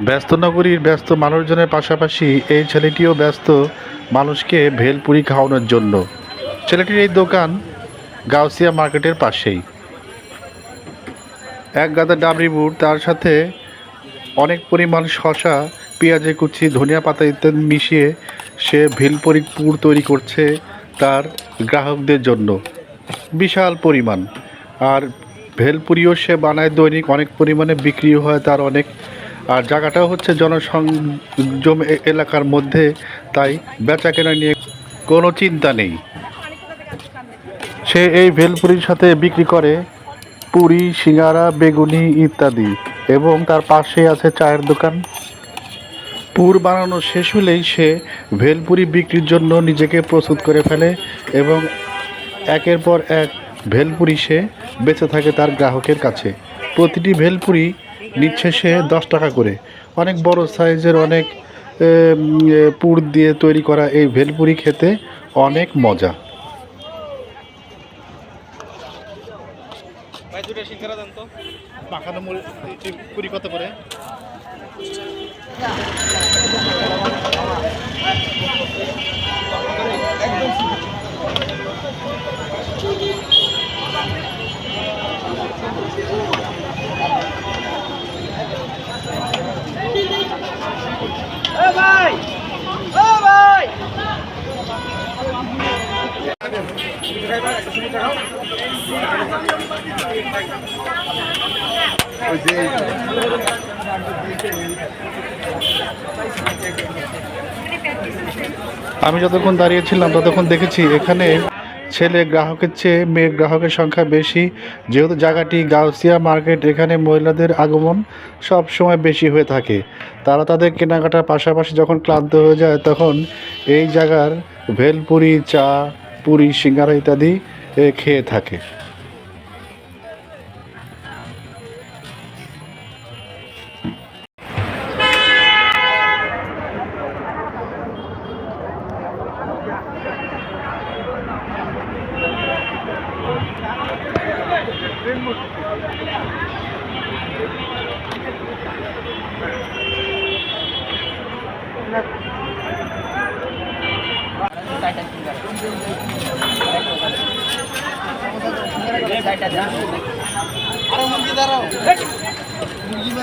ব্যস্ত নগরীর ব্যস্ত মানুষজনের পাশাপাশি এই ছেলেটিও ব্যস্ত মানুষকে ভেলপুরি খাওয়ানোর জন্য। ছেলেটির এই দোকান গাউসিয়া মার্কেটের পাশেই। এক গাদা ডাবরি বুট তার সাথে অনেক পরিমাণ শশা পেঁয়াজের কুচি, ধনিয়া পাতা ইত্যাদি মিশিয়ে সে ভেলপুরি পুর তৈরি করছে তার গ্রাহকদের জন্য। বিশাল পরিমাণ। আর ভেলপুরিও সে বানায় দৈনিক অনেক পরিমাণে বিক্রিও হয় তার অনেক। আর জায়গাটাও হচ্ছে জনসংযম এলাকার মধ্যে, তাই বেচা কেনা নিয়ে কোনো চিন্তা নেই। সে এই ভেলপুরির সাথে বিক্রি করে পুরি, সিঙ্গারা, বেগুনি ইত্যাদি এবং তার পাশে আছে চায়ের দোকান। পুর বানানো শেষ হলেই সে ভেলপুরি বিক্রির জন্য নিজেকে প্রস্তুত করে ফেলে এবং একের পর এক ভেলপুরি সে বেঁচে থাকে তার গ্রাহকের কাছে। প্রতিটি ভেলপুরি নিচ্ছে সে দশ টাকা করে। অনেক বড় সাইজের অনেক পুর দিয়ে তৈরি করা এই ভেলপুরি খেতে অনেক মজা। পুরি কত করে? আমি যতক্ষণ দাঁড়িয়েছিলাম ততক্ষণ দেখেছি এখানে ছেলে গ্রাহকের চেয়ে মেয়ে গ্রাহকের সংখ্যা বেশি। যেহেতু জায়গাটি গাউসিয়া মার্কেট, এখানে মহিলাদের আগমন সব সময় বেশি হয়ে থাকে। তারা তাদের কেনাকাটার পাশাপাশি যখন ক্লান্ত হয়ে যায়, তখন এই জায়গার ভেলপুরি, চা, পুরি, সিঙ্গারা ইত্যাদি খেয়ে থাকে। আরে মুরগি দাঁড়াও মুরগি মানুষ মেয়ে টাকা একটু